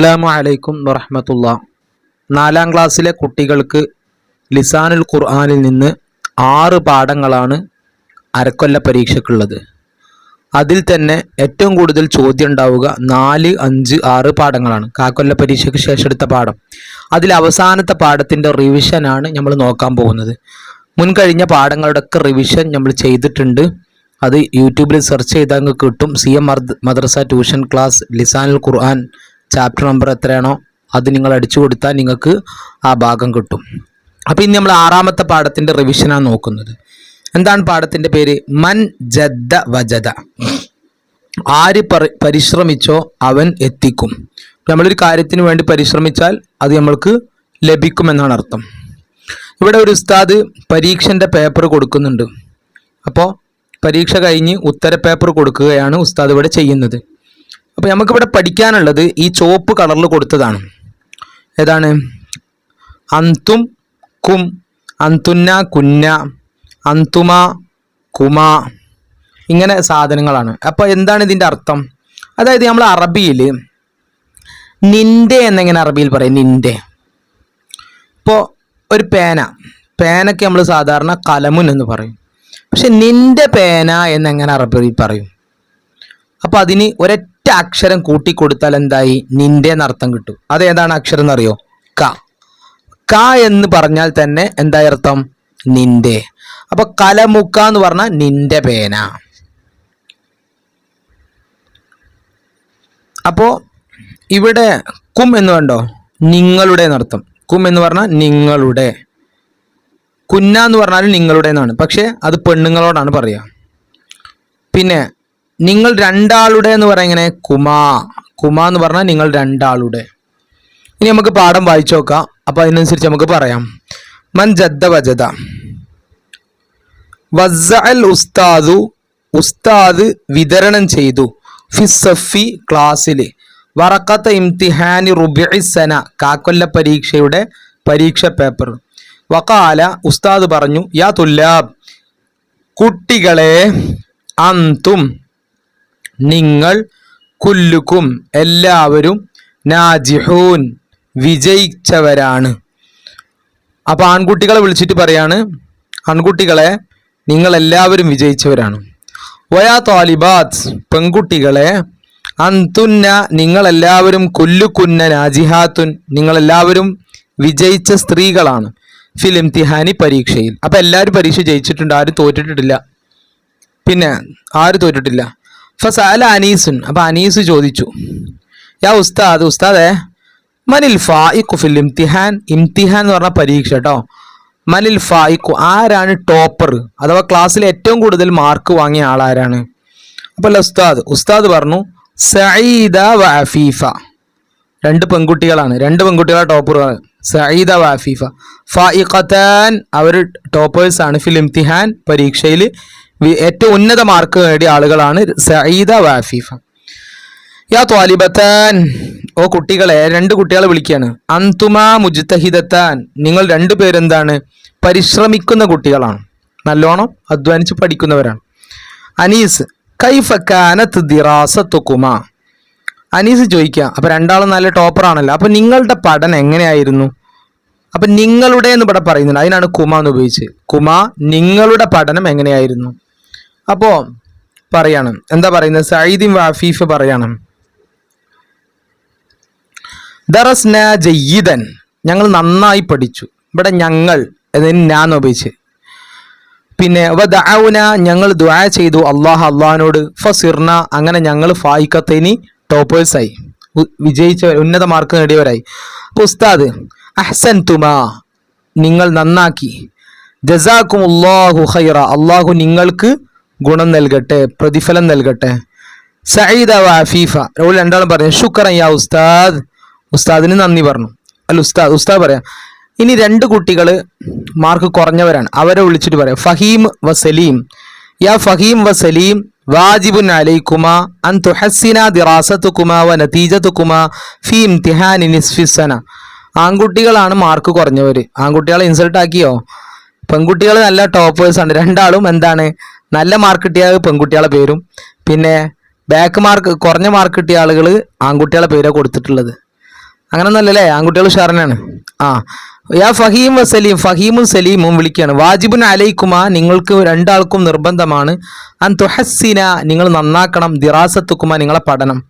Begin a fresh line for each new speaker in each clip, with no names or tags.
അസ്സലാമു അലൈക്കും വറഹമത്തുള്ള. നാലാം ക്ലാസ്സിലെ കുട്ടികൾക്ക് ലിസാനുൽ ഖുർആനിൽ നിന്ന് ആറ് പാഠങ്ങളാണ് അരക്കൊല്ല പരീക്ഷയ്ക്കുള്ളത്. അതിൽ തന്നെ ഏറ്റവും കൂടുതൽ ചോദ്യം ഉണ്ടാവുക നാല് അഞ്ച് ആറ് പാഠങ്ങളാണ്. കാക്കൊല്ല പരീക്ഷയ്ക്ക് ശേഷം എടുത്ത പാഠം. അതിൽ അവസാനത്തെ പാഠത്തിന്റെ റിവിഷനാണ് നമ്മൾ നോക്കാൻ പോകുന്നത്. മുൻകഴിഞ്ഞ പാഠങ്ങളുടെയൊക്കെ റിവിഷൻ നമ്മൾ ചെയ്തിട്ടുണ്ട്. അത് യൂട്യൂബിൽ സെർച്ച് ചെയ്താൽ കിട്ടും. സി എം മദ്രസ tuition class Lisanul Quran chapter number എത്രയാണോ അത് നിങ്ങൾ അടിച്ചു കൊടുത്താൽ നിങ്ങൾക്ക് ആ ഭാഗം കിട്ടും. അപ്പോൾ ഇനി നമ്മൾ ആറാമത്തെ പാഠത്തിന്റെ റിവിഷനാണ് നോക്കുന്നത്. എന്താണ് പാഠത്തിന്റെ പേര്? മൻ ജദ്ദ വജദ. ആര് പരിശ്രമിച്ചോ അവൻ എത്തിക്കും. നമ്മളൊരു കാര്യത്തിന് വേണ്ടി പരിശ്രമിച്ചാൽ അത് നമ്മൾക്ക് ലഭിക്കുമെന്നാണ് അർത്ഥം. ഇവിടെ ഒരു ഉസ്താദ് പരീക്ഷന്റെ പേപ്പർ കൊടുക്കുന്നുണ്ട്. അപ്പോൾ പരീക്ഷ കഴിഞ്ഞ് ഉത്തര പേപ്പർ കൊടുക്കുകയാണ് ഉസ്താദ് ഇവിടെ ചെയ്യുന്നത്. അപ്പോൾ നമുക്കിവിടെ പഠിക്കാനുള്ളത് ഈ ചുവപ്പ് കളറിൽ കൊടുത്തതാണ്. ഏതാണ്? അന്തും കും അന്തുന്ന കുന്ന അന്തുമ കുമ ഇങ്ങനെ സാധനങ്ങളാണ്. അപ്പോൾ എന്താണ് ഇതിന്റെ അർത്ഥം? അതായത് നമ്മൾ അറബിയിൽ നിന്റെ എന്നെങ്ങനെ അറബിയിൽ പറയും? നിന്റെ. ഇപ്പോൾ ഒരു പേന. പേനയ്ക്ക് നമ്മൾ സാധാരണ കലമുൻ എന്ന് പറയും. പക്ഷെ നിന്റെ പേന എന്നെങ്ങനെ അറബിയിൽ പറയും? അപ്പോൾ അതിന് ഒരൊറ്റ അക്ഷരം കൂട്ടിക്കൊടുത്താൽ എന്തായി? നിന്റെ എന്നർത്ഥം കിട്ടും. അത് ഏതാണ് അക്ഷരം എന്നറിയോ? ക. ക എന്ന് പറഞ്ഞാൽ തന്നെ എന്തായി അർത്ഥം? നിന്റെ. അപ്പൊ കലമുക്ക എന്ന് പറഞ്ഞാൽ നിന്റെ പേന. അപ്പോ ഇവിടെ കും എന്ന് കണ്ടോ? നിങ്ങളുടെ എന്നർത്ഥം. കും എന്ന് പറഞ്ഞാൽ നിങ്ങളുടെ. കുന്ന എന്ന് പറഞ്ഞാൽ നിങ്ങളുടെ എന്നാണ് പക്ഷേ അത് പെണ്ണുങ്ങളോടാണ് പറയുക. പിന്നെ നിങ്ങൾ രണ്ടാളുടെ എന്ന് ഇങ്ങനെ കുമാ. കുമാ എന്ന് പറഞ്ഞാൽ നിങ്ങൾ രണ്ടാളുടെ. ഇനി നമുക്ക് പാഠം വായിച്ചു നോക്കാം. അപ്പോൾ അതിനനുസരിച്ച് നമുക്ക് പറയാം. മൻ ജദ്ദ വജദ. വസ്സഅൽ ഉസ്താദു ഉസ്താദ് വിതരണം ചെയ്തു ഫിസഫി ക്ലാസ്സിൽ വറക്കത്ത ഇംതിഹാനി റുബിസന കാക്കൊല്ല പരീക്ഷയുടെ പരീക്ഷ പേപ്പർ. വക്കാല ഉസ്താദ് പറഞ്ഞു യാ തുല്ലാബ് കുട്ടികളെ അന്തും നിങ്ങൾ കുല്ലുക്കും എല്ലാവരും നാജിഹൂൻ വിജയിച്ചവരാണ്. അപ്പൊ ആൺകുട്ടികളെ വിളിച്ചിട്ട് പറയാണ് ആൺകുട്ടികളെ നിങ്ങൾ എല്ലാവരും വിജയിച്ചവരാണ്. വയാ താലിബാത്ത് പെൺകുട്ടികളെ അന്തുന്ന നിങ്ങളെല്ലാവരും കുല്ലുക്കുന്ന നാജിഹാത്തുൻ നിങ്ങളെല്ലാവരും വിജയിച്ച സ്ത്രീകളാണ്. ഫിൽ ഇംതിഹാനി പരീക്ഷയിൽ. അപ്പൊ എല്ലാവരും പരീക്ഷ ജയിച്ചിട്ടുണ്ട് ആരും തോറ്റിട്ടില്ല പിന്നെ ആരും തോറ്റിട്ടില്ല. ഫസാല അനീസുൻ. അപ്പൊ അനീസ് ചോദിച്ചു യാ ഉസ്താദ് ഉസ്താദേ മനിൽ ഫായിഖു ഫിൽ ഇംതിഹാൻ? ഇംതിഹാൻ എന്ന് പറഞ്ഞ പരീക്ഷ കേട്ടോ മനിൽ ഫായിഖു ആരാണ് ടോപ്പർ? അഥവാ ക്ലാസ്സിൽ ഏറ്റവും കൂടുതൽ മാർക്ക് വാങ്ങിയ ആളാരാണ്? അപ്പോൾ ഉസ്താദ് ഉസ്താദ് പറഞ്ഞു സഈദ വ അഫീഫ. രണ്ട് പെൺകുട്ടികളാണ് രണ്ട് പെൺകുട്ടികളെ ടോപ്പർ സഈദ വ അഫീഫ. ഫായിഖത്താൻ അവർ ടോപ്പേഴ്സ് ആണ് ഫിൽ ഇംതിഹാൻ പരീക്ഷയിൽ ഏറ്റവും ഉന്നത മാർക്ക് നേടിയ ആളുകളാണ് സയ്യിദ വാഫീഫ യാ ത്വാലിബത്താൻ ഓ കുട്ടികളെ രണ്ട് കുട്ടികളെ വിളിക്കുകയാണ് അന്തുമാ മുജ്തഹിദത്താൻ. നിങ്ങൾ രണ്ടു പേരെന്താണ്? പരിശ്രമിക്കുന്ന കുട്ടികളാണ്. നല്ലോണം അധ്വാനിച്ച് പഠിക്കുന്നവരാണ്. അനീസ് കൈഫക്കാനത്ത് ദിറാസത്തുക്കുമ അനീസ് ചോദിക്കുക അപ്പോൾ രണ്ടാളും നല്ല ടോപ്പറാണല്ലോ അപ്പോൾ നിങ്ങളുടെ പഠനം എങ്ങനെയായിരുന്നു? അപ്പൊ നിങ്ങളുടെ എന്ന് ഇവിടെ പറയുന്നുണ്ട്. അതിനാണ് കുമ എന്ന് ഉപയോഗിച്ച് കുമ നിങ്ങളുടെ പഠനം എങ്ങനെയായിരുന്നു? അപ്പോ പറയാണ്. എന്താ പറയുന്നത്? സയ്യിദിൻ വാഫീഫ് പറയാണ്. ദറസ്ന ജയ്യിദൻ. ഞങ്ങൾ നന്നായി പഠിച്ചു. ഇവിടെ ഞങ്ങൾ എന്നതിന് ഞാൻ ഉപയോഗിച്ച്? പിന്നെ ഞങ്ങൾ ദുആ ചെയ്തു അള്ളാഹ് അള്ളാഹിനോട് ഫസിർന അങ്ങനെ ഞങ്ങൾ ഫായിക്കത്തേനി ടോപ്പേഴ്സായി. വിജയിച്ച ഉന്നത മാർക്ക് നേടിയവരായി. അപ്പോൾ ഉസ്താദ് അഹ്സൻ തുമാ നിങ്ങൾ നന്നാക്കി. ജസാക്കും അള്ളാഹു ഹൈറ അള്ളാഹു നിങ്ങൾക്ക് ഗുണം നൽകട്ടെ പ്രതിഫലം നൽകട്ടെ. സയ്യിദ വ അഫീഫ ഓൾ രണ്ടാളും പറഞ്ഞു ശുക്രൻ യാ ഉസ്താദ്. ഉസ്താദിന് നന്ദി പറഞ്ഞു. അല്ല ഉസ്താദ് ഉസ്താദ് പറയാം ഇനി രണ്ട് കുട്ടികൾ മാർക്ക് കുറഞ്ഞവരാണ്. അവരെ വിളിച്ചിട്ട് പറയാം ഫഹീം വ സലീം. യാ ഫഹീം വ സലീം വാജിബുൻ അലൈക്കുമ അൻ തുഹസ്സിന ദിറാസത്തുക്കുമ വ നതീജത്തുക്കുമ ഫി ഇംതിഹാനി നിസ്ഫിസന ആൺകുട്ടികളാണ് മാർക്ക് കുറഞ്ഞവര്. ആൺകുട്ടികളെ ഇൻസൾട്ട് ആക്കിയോ? പെൺകുട്ടികൾ നല്ല ആണ്. രണ്ടാളും എന്താണ്? നല്ല മാർക്ക് കിട്ടിയ പെൺകുട്ടികളെ പേരും പിന്നെ ബാക്ക് മാർക്ക് കുറഞ്ഞ മാർക്ക് കിട്ടിയ ആളുകൾ ആൺകുട്ടികളെ പേരാണ് കൊടുത്തിട്ടുള്ളത്. അങ്ങനൊന്നല്ലല്ലേ ആൺകുട്ടികൾ ഉഷാറിനാണ്. ആ. യാ ഫഹീം സലീം ഫഹീമും സലീമും വിളിക്കുകയാണ്. വാജിബുൻ അലൈക്കുമാ നിങ്ങൾക്ക് രണ്ടാൾക്കും നിർബന്ധമാണ്. അൻ തുഹസ്സിന നിങ്ങൾ നന്നാക്കണം. ദിറാസത്തുക്കുമാ നിങ്ങളെ പഠനം.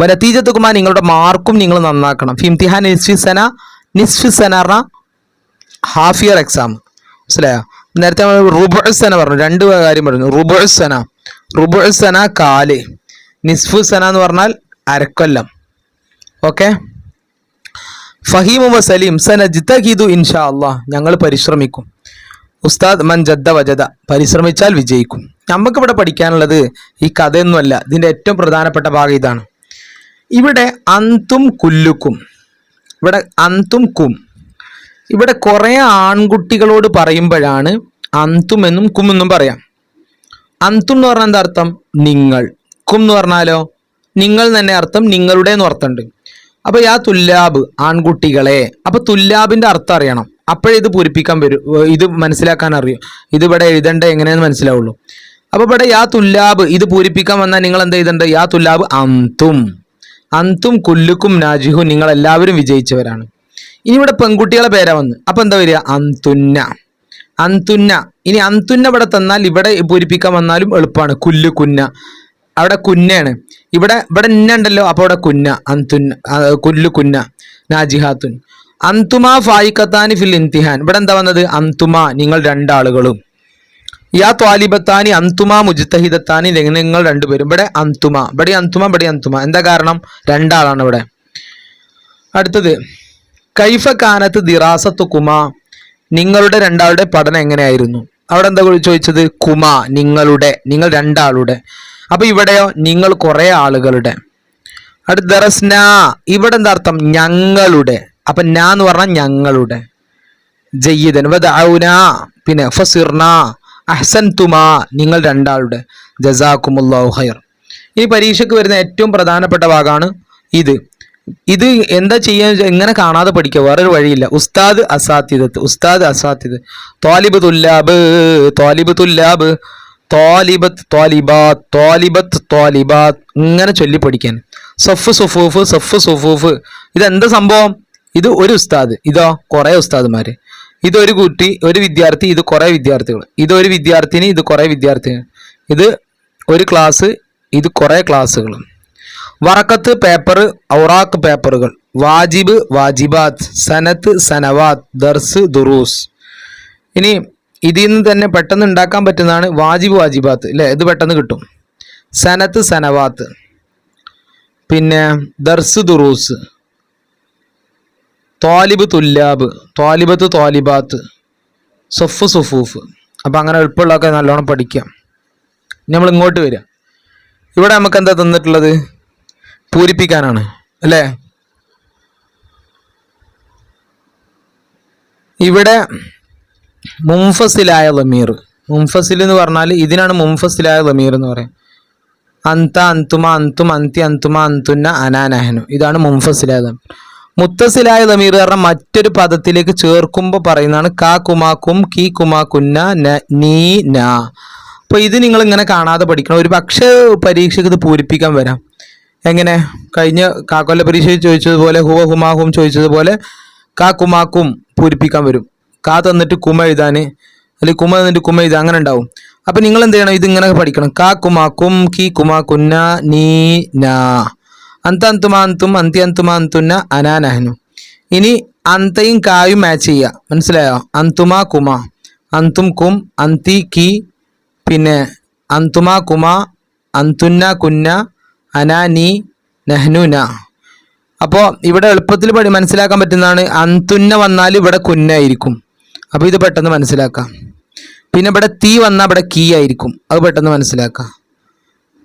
വനത്തീജത്തുക്കുമാ നിങ്ങളുടെ മാർക്കും നിങ്ങൾ നന്നാക്കണം. ഫിംതിഹാൻ നിസ്ഫിസന നിസ്ഫിസന ഹാഫ് ഇയർ എക്സാം മനസ്സിലായോ? നേരത്തെ നമ്മൾ റുബുസന പറഞ്ഞു രണ്ട് കാര്യം പറഞ്ഞു. റുബുസന റുബുസന കാൽ നിസ്ഫു സന എന്ന് പറഞ്ഞാൽ അരക്കൊല്ലം. ഓക്കെ? ഫഹീമു സന ജിത്ത ഗീതു ഇൻഷാ അള്ളാഹ് ഞങ്ങൾ പരിശ്രമിക്കും. ഉസ്താദ് മൻ ജദ്ദ വജദ പരിശ്രമിച്ചാൽ വിജയിക്കും. നമുക്കിവിടെ പഠിക്കാനുള്ളത് ഈ കഥയൊന്നുമല്ല ഇതിന്റെ ഏറ്റവും പ്രധാനപ്പെട്ട ഭാഗം ഇതാണ്. ഇവിടെ അന്തും കുല്ലുക്കും. ഇവിടെ അന്തും കും. ഇവിടെ കുറേ ആൺകുട്ടികളോട് പറയുമ്പോഴാണ് അന്തും എന്നും കും എന്നും പറയാം. അന്തും എന്ന് പറഞ്ഞാൽ എന്താ അർത്ഥം? നിങ്ങൾ. കും എന്ന് പറഞ്ഞാലോ? നിങ്ങൾ തന്നെ അർത്ഥം നിങ്ങളുടെ എന്ന് അർത്ഥമുണ്ട്. അപ്പൊ യാ തുല്ലാബ് ആൺകുട്ടികളെ. അപ്പൊ തുല്ലാബിന്റെ അർത്ഥം അറിയണം. അപ്പോഴേ ഇത് പൂരിപ്പിക്കാൻ വരും. ഇത് മനസ്സിലാക്കാൻ അറിയും. ഇത് ഇവിടെ എഴുതേണ്ട എങ്ങനെയെന്ന് മനസ്സിലാവുള്ളൂ. അപ്പൊ ഇവിടെ യാ തുല്ലാബ് ഇത് പൂരിപ്പിക്കാൻ വന്നാൽ നിങ്ങൾ എന്താ എഴുതേണ്ടത് യാ തുല്ലാബ് അന്തും. അന്തും കുല്ലുക്കും നാജിഹും നിങ്ങൾ എല്ലാവരും വിജയിച്ചവരാണ്. ഇനി ഇവിടെ പെൺകുട്ടികളെ പേരാ വന്ന്. അപ്പൊ എന്താ വരിക? അന്തുന്ന. അന്തുന്ന. ഇനി അന്തുന്ന ഇവിടെ തന്നാൽ ഇവിടെ പൂരിപ്പിക്കാൻ വന്നാലും എളുപ്പമാണ്. കുല്ലു കുന്ന. അവിടെ കുന്നയാണ്. ഇവിടെ ഇവിടെ ഇന്ന ഉണ്ടല്ലോ അപ്പൊ അവിടെ കുന്ന. അന്തുന്ന കുല്ലു കുന്ന. നാജിഹാത്തുൻ. അന്തുമാ ഫായിക്കത്താനി ഫിൽ ഇംതിഹാൻ. ഇവിടെ എന്താ വന്നത്? അന്തുമാ. നിങ്ങൾ രണ്ടാളുകളും. യാ ത്വാലിബത്താനി അന്തുമാ മുജിത്തഹിദത്താനി നിങ്ങൾ രണ്ടുപേരും. ഇവിടെ അന്തുമ. ഇവിടെ അന്തുമ ഇവിടെ അന്തുമ. എന്താ കാരണം? രണ്ടാളാണ് ഇവിടെ. അടുത്തത്. കൈഫ കാനത്ത് ദിറാസത്ത് കുമ നിങ്ങളുടെ രണ്ടാളുടെ പഠനം എങ്ങനെയായിരുന്നു? അവിടെ എന്താ ചോദിച്ചത്? കുമ നിങ്ങളുടെ നിങ്ങൾ രണ്ടാളുടെ. അപ്പൊ ഇവിടെയോ നിങ്ങൾ കുറെ ആളുകളുടെ. അടുത്ത ദറസ്ന ഇവിടെ എന്താ അർത്ഥം? ഞങ്ങളുടെ. അപ്പൊ ഞാ എന്ന് പറഞ്ഞാൽ ഞങ്ങളുടെ. ജയ്യിദൻ പിന്നെ ഫസിർന അഹ്സൻ തുമാ നിങ്ങൾ രണ്ടാളുടെ. ജസാക്കുമുല്ലാഹു ഖൈർ. ഈ പരീക്ഷയ്ക്ക് വരുന്ന ഏറ്റവും പ്രധാനപ്പെട്ട ഭാഗമാണ് ഇത്. ഇത് എന്താ ചെയ്യാൻ എങ്ങനെ കാണാതെ പഠിക്കുക. വേറൊരു വഴിയില്ല. ഉസ്താദ് അസാത്തിദത്ത് ഉസ്താദ് അസാത്തിദ് ത്വാലിബ് തുല്ലാബ് ത്വാലിബ് തുല്ലാബ് ത്വാലിബത്ത് ത്വാലിബാത്ത് ത്വാലിബത്ത് ത്വാലിബാത്ത് ഇങ്ങനെ ചൊല്ലി പഠിക്കാൻ. സഫ് സുഫൂഫ് സഫ് സുഫൂഫ്. ഇതെന്താ സംഭവം? ഇത് ഒരു ഉസ്താദ്. ഇതോ കുറെ ഉസ്താദ്മാർ ഇതൊരു കുട്ടി ഒരു വിദ്യാർത്ഥി ഇത് കുറേ വിദ്യാർത്ഥികൾ ഇതൊരു വിദ്യാർത്ഥിനി ഇത് കുറേ വിദ്യാർത്ഥികൾ ഇത് ഒരു ക്ലാസ് ഇത് കുറേ ക്ലാസ്സുകൾ വറക്കത്ത് പേപ്പർ ഔറാക്ക് പേപ്പറുകൾ വാജിബ് വാജിബാത്ത് സനത്ത് സനവാത്ത് ദർസ് ദുറൂസ്. ഇനി ഇതിൽ നിന്ന് തന്നെ പെട്ടെന്ന് ഉണ്ടാക്കാൻ പറ്റുന്നതാണ് വാജിബ് വാജിബാത്ത്. അല്ലേ ഇത് പെട്ടെന്ന് കിട്ടും. സനത്ത് സനവാത്ത്. പിന്നെ ദർസ് ദുറൂസ്. ത്വാലിബ് തുല്ലാബ്. ത്വാലിബത്ത് ത്വാലിബാത്ത്. സൊഫ് സുഫൂഫ്. അപ്പം അങ്ങനെ എളുപ്പമുള്ളതൊക്കെ നല്ലോണം പഠിക്കാം. നമ്മൾ ഇങ്ങോട്ട് വരിക. ഇവിടെ നമുക്ക് എന്താ തന്നിട്ടുള്ളത്? പൂരിപ്പിക്കാനാണ് അല്ലേ? ഇവിടെ മുംഫസിലായ ലമീർ മുംഫസിൽ എന്ന് പറഞ്ഞാൽ ഇതിനാണ് മുംഫസിലായ ലമീർ എന്ന് പറയുന്നത്. അന്ത അന്തുമ അന്തും അന്തി അന്തുമ അന്തുന്ന അനാനഹനു. ഇതാണ് മുംഫസിലായ ലമീർ മുത്തസിലായ ലമീർ പറഞ്ഞാൽ മറ്റൊരു പദത്തിലേക്ക് ചേർക്കുമ്പോൾ പറയുന്നതാണ് കാ കുമാക്കും കീ കുമാക്കുന്ന ന നീ ന അപ്പൊ ഇത് നിങ്ങൾ ഇങ്ങനെ കാണാതെ പഠിക്കണം. ഒരു പക്ഷേ പരീക്ഷയ്ക്ക് ഇത് പൂരിപ്പിക്കാൻ വരാം. എങ്ങനെ? കഴിഞ്ഞ കാക്കൊല്ല പരീക്ഷയിൽ ചോദിച്ചതുപോലെ ഹുവ ഹുമാഹും ചോദിച്ചതുപോലെ കാ കുമാക്കും പൂരിപ്പിക്കാൻ വരും. കാ തന്നിട്ട് കുമ എഴുതാന് അല്ലെങ്കിൽ കുമ തന്നിട്ട് കുമ എഴുതാൻ അങ്ങനെ ഉണ്ടാവും. അപ്പൊ നിങ്ങൾ എന്ത് ചെയ്യണം? ഇങ്ങനെ പഠിക്കണം. കാ കുമാക്കും കി കുമാ കുന്ന നീ നാ. അന്ത അന്തുമാ അന്തും അന്തി അനാനഹനു ഇനി അന്തയും കായും മാച്ച് ചെയ്യുക. മനസ്സിലായോ? അന്തുമാ കുമ. അന്തും കും അന്തി കി പിന്നെ അന്തുമാ കുമ അന്തുന്ന കുന്ന അനാനി നഹ്നുന. അപ്പോൾ ഇവിടെ എളുപ്പത്തിൽ പഠി മനസ്സിലാക്കാൻ പറ്റുന്നതാണ് അന്തുന്ന വന്നാൽ ഇവിടെ കുന്നായിരിക്കും അപ്പോൾ ഇത് പെട്ടെന്ന് മനസ്സിലാക്കാം. പിന്നെ ഇവിടെ തീ വന്നാൽ ഇവിടെ കീ ആയിരിക്കും അത് പെട്ടെന്ന് മനസ്സിലാക്കാം.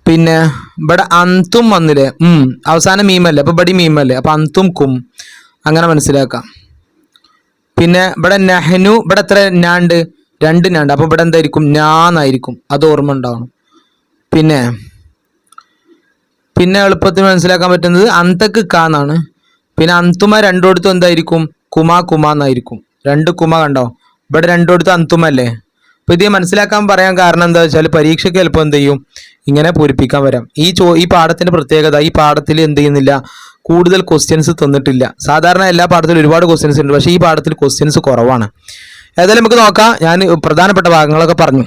പിന്നെ ഇവിടെ അന്തും വന്നില്ലേ? ഉം അവസാനം മീമല്ലേ? അപ്പോൾ ഇവിടെ മീമല്ലേ? അപ്പോൾ അന്തും കും. അങ്ങനെ മനസ്സിലാക്കാം. പിന്നെ ഇവിടെ നെഹ്നു ഇവിടെ എത്ര ഞാണ്ട് രണ്ട് ഞാണ്ട് അപ്പോൾ ഇവിടെ എന്തായിരിക്കും? ഞാന്നായിരിക്കും അത് ഓർമ്മ ഉണ്ടാവണം. പിന്നെ പിന്നെ എളുപ്പത്തിൽ മനസ്സിലാക്കാൻ പറ്റുന്നത് അന്തക്ക് ക എന്നാണ്. പിന്നെ അന്തുമ രണ്ടിടത്തും എന്തായിരിക്കും? കുമ കുമ എന്നായിരിക്കും. രണ്ട് കുമ കണ്ടോ? ഇവിടെ രണ്ടിടത്തും അന്തുമല്ലേ അപ്പൊ ഇത് മനസ്സിലാക്കാൻ പറയാൻ കാരണം എന്താ വെച്ചാൽ പരീക്ഷയ്ക്ക് എളുപ്പം എന്ത് ചെയ്യും? ഇങ്ങനെ പൂരിപ്പിക്കാൻ വരാം. ഈ ചോ ഈ പാഠത്തിന്റെ പ്രത്യേകത ഈ പാഠത്തിൽ എന്ത് ചെയ്യുന്നില്ല? കൂടുതൽ ക്വസ്റ്റ്യൻസ് തന്നിട്ടില്ല. സാധാരണ എല്ലാ പാഠത്തിലും ഒരുപാട് ക്വസ്റ്റ്യൻസ് ഉണ്ട്. പക്ഷേ ഈ പാഠത്തിൽ ക്വസ്റ്റ്യൻസ് കുറവാണ്. ഏതായാലും നമുക്ക് നോക്കാം. ഞാൻ പ്രധാനപ്പെട്ട ഭാഗങ്ങളൊക്കെ പറഞ്ഞു.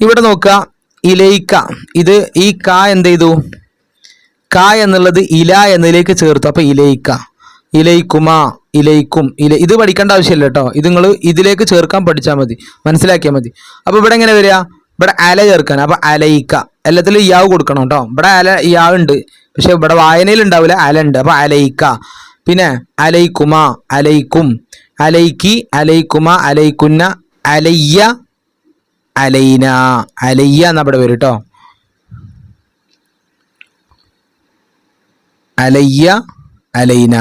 ഇവിടെ നോക്കുക. ഇലയിക്ക. ഇത് ഈ ക എന്ത് ചെയ്തു? ക എന്നുള്ളത് ഇല എന്നതിലേക്ക് ചേർത്തു. അപ്പൊ ഇലയിക്ക. ഇലയിക്കുമാ ഇലയിക്കും ഇല. ഇത് പഠിക്കേണ്ട ആവശ്യമില്ല കേട്ടോ. ഇത് നിങ്ങൾ ഇതിലേക്ക് ചേർക്കാൻ പഠിച്ചാൽ മതി. മനസ്സിലാക്കിയാൽ മതി. അപ്പൊ ഇവിടെ എങ്ങനെ വരിക? ഇവിടെ അല ചേർക്കാൻ. അപ്പൊ അലയിക്ക. എല്ലാത്തിലും ഇയാവ് കൊടുക്കണം കേട്ടോ. ഇവിടെ അല ഇയാവ് ഉണ്ട്. പക്ഷെ ഇവിടെ വായനയിൽ ഉണ്ടാവില്ല. അല ഉണ്ട്. അപ്പൊ അലയിക്ക. പിന്നെ അലയിക്കുമാ അലയിക്കും. അലയിക്കി അലയിക്കുമ അലയിക്കുന്ന അലയ്യ അലൈന അലയ്യ എന്നാ ഇവിടെ വരും കേട്ടോ. അലയ്യ അലൈന.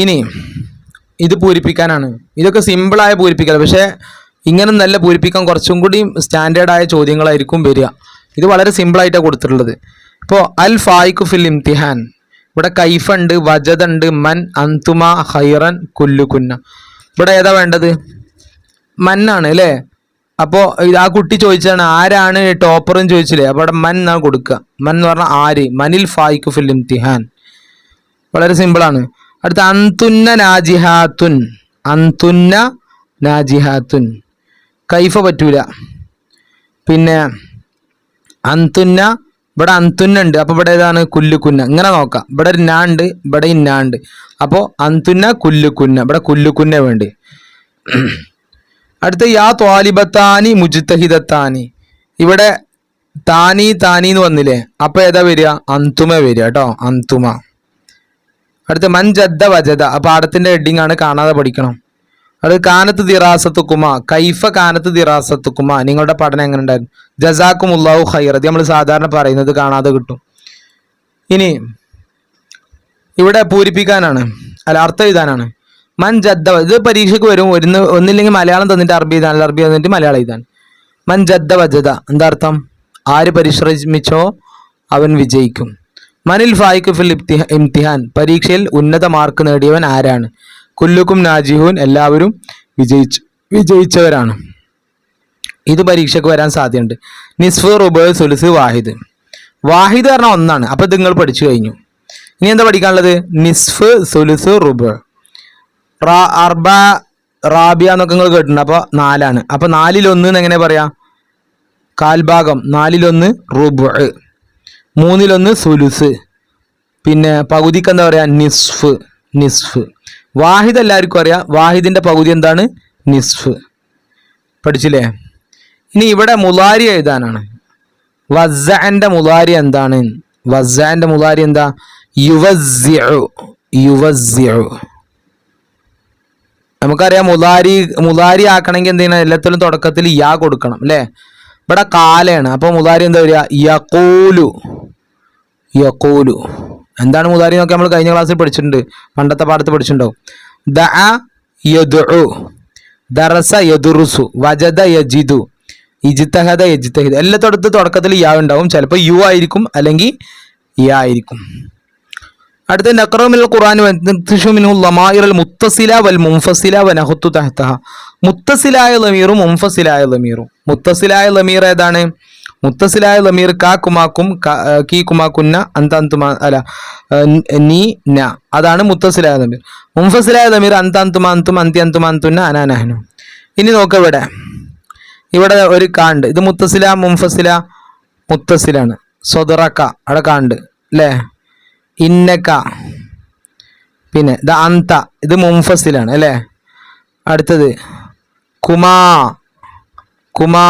ഇനി ഇത് പൂരിപ്പിക്കാനാണ്. ഇതൊക്കെ സിമ്പിളായ പൂരിപ്പിക്കൽ പക്ഷേ ഇങ്ങനെ നല്ല പൂരിപ്പിക്കാൻ കുറച്ചും കൂടി സ്റ്റാൻഡേർഡായ ചോദ്യങ്ങളായിരിക്കും വരിക. ഇത് വളരെ സിമ്പിളായിട്ടാണ് കൊടുത്തിട്ടുള്ളത്. ഇപ്പോൾ അൽ ഫായിഖു ഫിൽ ഇംതിഹാൻ. ഇവിടെ കൈഫുണ്ട് ഉണ്ട് വജദ ഉണ്ട് മൻ അന്തുമ ഹൈറൻ കുല്ലുകുന്ന. ഇവിടെ ഏതാ വേണ്ടത്? മന്നാണ് അല്ലേ? അപ്പോൾ ആ കുട്ടി ചോദിച്ചാണ് ആരാണ് ടോപ്പർ എന്ന് ചോദിച്ചില്ലേ? അപ്പോൾ അവിടെ മൻ എന്നാണ് കൊടുക്കുക. മൻ എന്ന് പറഞ്ഞാൽ ആര്? മനിൽ ഫായിക്കു ഫിൽ ഇംതിഹാൻ. വളരെ സിമ്പിളാണ് അടുത്ത അന്തുന്ന നാജിഹാത്തുൻ. അന്തുന്ന നാജിഹാത്തുൻ. കൈഫ പറ്റൂല. പിന്നെ അന്തുന്ന ഇവിടെ അന്തുന്ന ഉണ്ട്. അപ്പൊ ഇവിടെ ഏതാണ്? കുല്ലുക്കുന്ന ഇങ്ങനെ നോക്കാം. ഇവിടെ നാ ഉണ്ട് ഇവിടെ ഇന്നാ ഉണ്ട്. അപ്പോൾ അന്തുന്ന കുല്ലുക്കുന്ന ഇവിടെ കുല്ലുക്കുന്ന വേണ്ടി? അടുത്ത യാ ത്വാലിബത്താനി മുജിത്തഹിദത്താനി ഇവിടെ താനി താനി എന്ന് വന്നില്ലേ? അപ്പൊ ഏതാ വരിക? അന്തുമ വരിക കേട്ടോ അന്തുമ. അടുത്ത മൻ ജദ്ദ വജദ. ആ പാഠത്തിന്റെ ഹെഡിങ് ആണ് കാണാതെ പഠിക്കണം. അടുത്ത് കാനത്ത് ദിറാസത്തുക്കുമ കൈഫ കാനത്ത് ദിറാസത്തുക്കുമ നിങ്ങളുടെ പഠനം എങ്ങനെ ഉണ്ടായിരുന്നു? ജസാക്കും ഉള്ളാഹു ഹൈറത് നമ്മൾ സാധാരണ പറയുന്നത് കാണാതെ കിട്ടും. ഇനി ഇവിടെ പൂരിപ്പിക്കാനാണ്. അല്ല അർത്ഥം എഴുതാനാണ്. മൻ ജദ്ദ ഇത് പരീക്ഷയ്ക്ക് വരും. ഒരു ഒന്നില്ലെങ്കിൽ മലയാളം തന്നിട്ട് അറബി എഴുതാൻ അറബി തന്നിട്ട് മലയാളം എഴുതാൻ. മൻ ജദ്ദ വജദ എന്താ അർത്ഥം? ആര് പരിശ്രമിച്ചോ അവൻ വിജയിക്കും. മനിൽ ഫായിക്ക് ഫിൽ ഇംതിഹാൻ പരീക്ഷയിൽ ഉന്നത മാർക്ക് നേടിയവൻ ആരാണ്? കുല്ലുക്കും നാജിഹുൻ എല്ലാവരും വിജയിച്ചു വിജയിച്ചവരാണ്. ഇത് പരീക്ഷയ്ക്ക് വരാൻ സാധ്യതയുണ്ട്. നിസ്ഫു റുബ് സുലുസ് വാഹിദ്. വാഹിദ് പറഞ്ഞാൽ ഒന്നാണ്. അപ്പൊ ഇത് നിങ്ങൾ പഠിച്ചു കഴിഞ്ഞു. ഇനി എന്താ പഠിക്കാനുള്ളത്? നിസ്ഫ് സുലുസ് റുബ്. റാ- അർബ റാബിയ എന്നൊക്കെ നിങ്ങൾ കേട്ടിട്ടുണ്ട്. അപ്പൊ നാലാണ്. അപ്പൊ നാലിലൊന്ന് എങ്ങനെ പറയാ? കാൽഭാഗം. നാലിലൊന്ന് റുബ് മൂന്നിലൊന്ന് സുലുസ്. പിന്നെ പകുതിക്ക് എന്താ പറയാ? നിസ്ഫ്. നിസ്ഫ്. വാഹിദ് എല്ലാവർക്കും അറിയാം. വാഹിദിന്റെ പകുതി എന്താണ്? നിസ്ഫ്. പഠിച്ചില്ലേ? ഇനി ഇവിടെ മുലാരി എഴുതാനാണ്. വസാന്റെ മുലാരി എന്താണ്? വസാന്റെ മുലാരി എന്താ? യുവസ്യു യുവസ്യു നമുക്കറിയാം മുതാരി മുതാരി ആക്കണമെങ്കിൽ എന്ത് ചെയ്യണം? എല്ലാത്തിലും തുടക്കത്തിൽ ഇയാ കൊടുക്കണം അല്ലേ? ഇവിടെ കാലയാണ്. അപ്പോൾ മുതാരി എന്താ വരിക? യക്കൂലു യക്കൂലു എന്താണ് മുതാരി എന്നൊക്കെ നമ്മൾ കഴിഞ്ഞ ക്ലാസ്സിൽ പഠിച്ചിട്ടുണ്ട്. പണ്ടത്തെ പാഠത്ത് പഠിച്ചിട്ടുണ്ടാവും. ദ ദറസ വജദ യജിദു. എല്ലാത്തോടത്ത് തുടക്കത്തിൽ യാ ഉണ്ടാവും. ചിലപ്പോൾ യു ആയിരിക്കും അല്ലെങ്കിൽ യാ ആയിരിക്കും. അടുത്ത നക്രമിൽ ലമായിറൽ മുത്തസില വൽ മുംഫസില വനഹത്തു തഹത്തഹ മുത്തസിലായ ലമീറും മുംഫസിലായ ലമീറും. മുത്തസിലായ ലമീർ ഏതാണ്? മുത്തസിലായ ലമീർ കാ കുമാക്കും കീ കുമാക്കുന്ന അന്താന്തുമാ അല്ല നീ ന. അതാണ് മുത്തസിലായ ലമീർ. മുംഫസിലായ ലമീർ അന്താന്തുമാന്തും അന്ത്യന്തുമാന്തുന്ന അനാനഹനു ഇനി നോക്ക ഇവിടെ. ഇവിടെ ഒരു കാണ്ട് ഇത് മുത്തസില മുംഫസില മുത്തസിലാണ്. സ്വതറക്ക അവിടെ കാണ്ട് അല്ലേ ഇന്നക്ക. പിന്നെ ദ അന്ത. ഇത് മുംഫസിലാണ് അല്ലേ? അടുത്തത് കുമാ. കുമാ.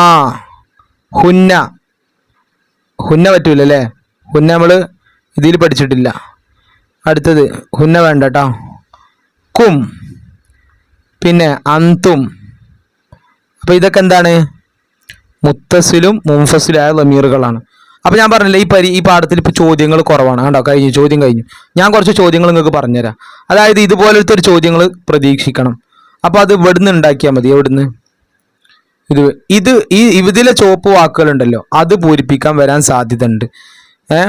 ഹുന്ന. ഹുന്ന പറ്റൂല അല്ലേ? ഹുന്ന നമ്മൾ ഇതിൽ പഠിച്ചിട്ടില്ല. അടുത്തത് ഹുന്ന വേണ്ട കേട്ടോ കും. പിന്നെ അന്തും. അപ്പൊ ഇതൊക്കെ എന്താണ്? മുത്തസിലും മുംഫസിലായ ലമീറുകളാണ് അപ്പൊ ഞാൻ പറഞ്ഞില്ല ഈ പരി ഈ പാഠത്തിൽ ഇപ്പൊ ചോദ്യങ്ങൾ കുറവാണ്. കണ്ടോ? കഴിഞ്ഞു ചോദ്യം കഴിഞ്ഞു. ഞാൻ കുറച്ച് ചോദ്യങ്ങൾ നിങ്ങൾക്ക് പറഞ്ഞുതരാം. അതായത് ഇതുപോലത്തെ ഒരു ചോദ്യങ്ങൾ പ്രതീക്ഷിക്കണം. അപ്പൊ അത് ഇവിടുന്ന് ഉണ്ടാക്കിയാൽ മതി. എവിടുന്ന്? ഇത് ഇത് ഈ ഇതിലെ ചുവപ്പ് വാക്കുകളുണ്ടല്ലോ അത് പൂരിപ്പിക്കാൻ വരാൻ സാധ്യത ഉണ്ട് ഏ?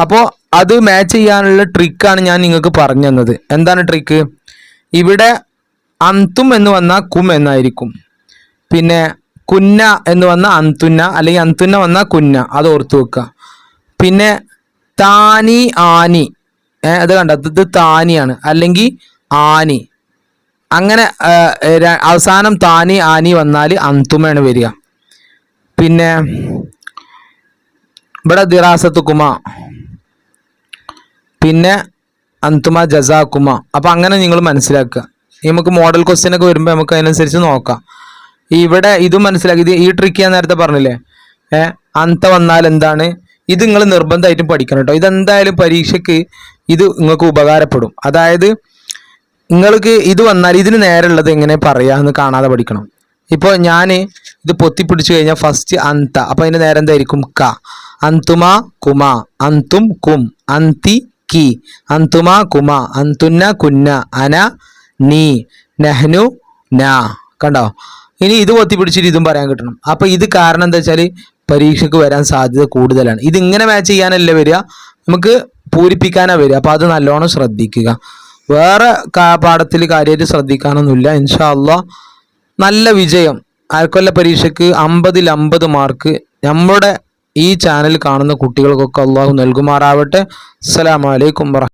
അപ്പോൾ അത് മാച്ച് ചെയ്യാനുള്ള ട്രിക്കാണ് ഞാൻ നിങ്ങൾക്ക് പറഞ്ഞു തന്നത്. എന്താണ് ട്രിക്ക് ഇവിടെ അന്തും എന്ന് വന്നാൽ കും എന്നായിരിക്കും. പിന്നെ കുന്ന എന്ന് വന്ന അന്തുന്ന അല്ലെങ്കിൽ അന്തുന്ന വന്ന കുന്ന അത് ഓർത്തു വെക്കുക. പിന്നെ താനി ആനി അത് കണ്ട? ഇത് താനിയാണ്. അല്ലെങ്കിൽ ആനി. അങ്ങനെ അവസാനം താനി ആനി വന്നാൽ അന്തുമയാണ് വരിക. പിന്നെ ഇവിടെ ദിറാസത്തുക്കുമ പിന്നെ അന്തുമ ജസാക്കുമ അപ്പം അങ്ങനെ നിങ്ങൾ മനസ്സിലാക്കുക. നമുക്ക് മോഡൽ ക്വസ്റ്റ്യൻ ഒക്കെ വരുമ്പോൾ നമുക്ക് അതിനനുസരിച്ച് നോക്കാം. ഇവിടെ ഇതും മനസ്സിലാക്കി. ഈ ട്രിക്ക് ഞാൻ നേരത്തെ പറഞ്ഞില്ലേ? ഏഹ് അന്ത വന്നാൽ എന്താണ്? ഇത് നിങ്ങൾ നിർബന്ധമായിട്ടും പഠിക്കണം കേട്ടോ ഇതെന്തായാലും പരീക്ഷയ്ക്ക് ഇത് നിങ്ങൾക്ക് ഉപകാരപ്പെടും. അതായത് നിങ്ങൾക്ക് ഇത് വന്നാൽ ഇതിന് നേരെയുള്ളത് എങ്ങനെ പറയാന്ന് കാണാതെ പഠിക്കണം. ഇപ്പോൾ ഞാൻ ഇത് പൊത്തിപ്പിടിച്ചു കഴിഞ്ഞാൽ ഫസ്റ്റ് അന്ത. അപ്പോൾ അതിന്റെ നേരെ എന്തായിരിക്കും? ക. അന്തുമ കുമ. അന്തും കും. അന്തി കി. അന്തുമ കുമ. അന്തുന്ന കുന്ന. അന നീ. നഹ്നു ന. കണ്ടോ? ഇനി ഇത് പൊത്തിപ്പിടിച്ചിട്ട് ഇതും പറയാൻ കിട്ടണം. അപ്പോൾ ഇത് കാരണം എന്താ വെച്ചാൽ പരീക്ഷയ്ക്ക് വരാൻ സാധ്യത കൂടുതലാണ്. ഇത് ഇങ്ങനെ മാച്ച് ചെയ്യാനല്ലേ വരിക? നമുക്ക് പൂരിപ്പിക്കാനാണ് വരിക. അപ്പോൾ അത് നല്ലോണം ശ്രദ്ധിക്കുക. വേറെ പാഠത്തിൽ കാര്യമായിട്ട് ശ്രദ്ധിക്കാനൊന്നുമില്ല. ഇൻഷാല്ല നല്ല വിജയം. അയക്കൊല്ല പരീക്ഷയ്ക്ക് അമ്പതിൽ അമ്പത് മാർക്ക് നമ്മുടെ ഈ ചാനൽ കാണുന്ന കുട്ടികൾക്കൊക്കെ അള്ളാഹു നൽകുമാറാവട്ടെ. അസ്സലാമലൈക്കും വറഹ്മത്തുള്ളാഹി